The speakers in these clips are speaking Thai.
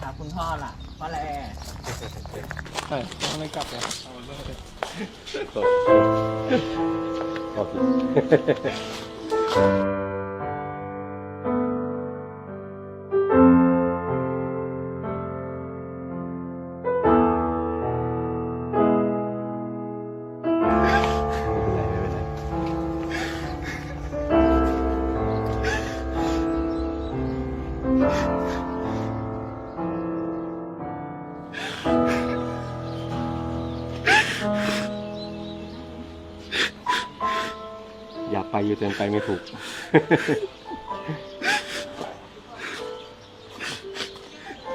ครับคุณพ่อล่ะพ่อแลใช่ต้องไม่กลับเลยเอาเลิกเลยโอเคไไปอยู่แต่ไปไม่ถูก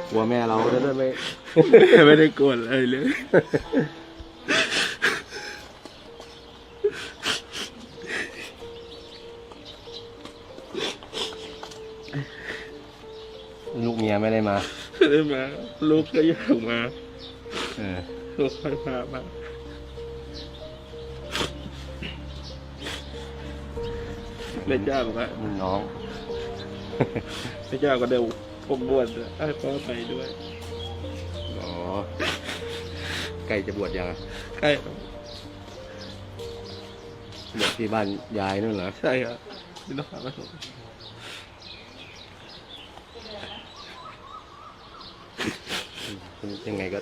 กลัวแม่เราจะได้ไม่ไม่ได้กวนอะไรเลย ลูกเมียไม่ได้มาไม่ได้มาลูกก็อยากมา เออ ลูกค่อยพามา แม่เจ้าบอกว่ารุ่นน้องแม่เจ้าก็เดี๋ยวผมบวชให้พ่อไปด้วยอ๋อใกล้จะบวชยังอะใช่ครับบวชที่บ้านยายนู่นเหรอใช่ครับพี่น้องมาส่งยังไงก็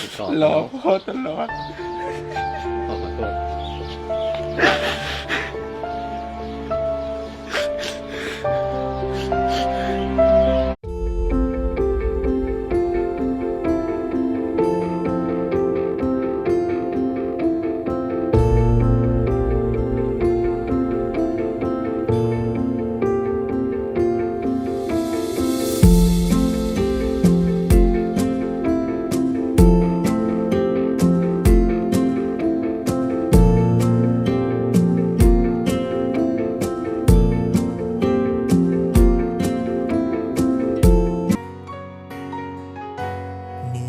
ติดต่อรอพ่อตลอดขอขอโทษ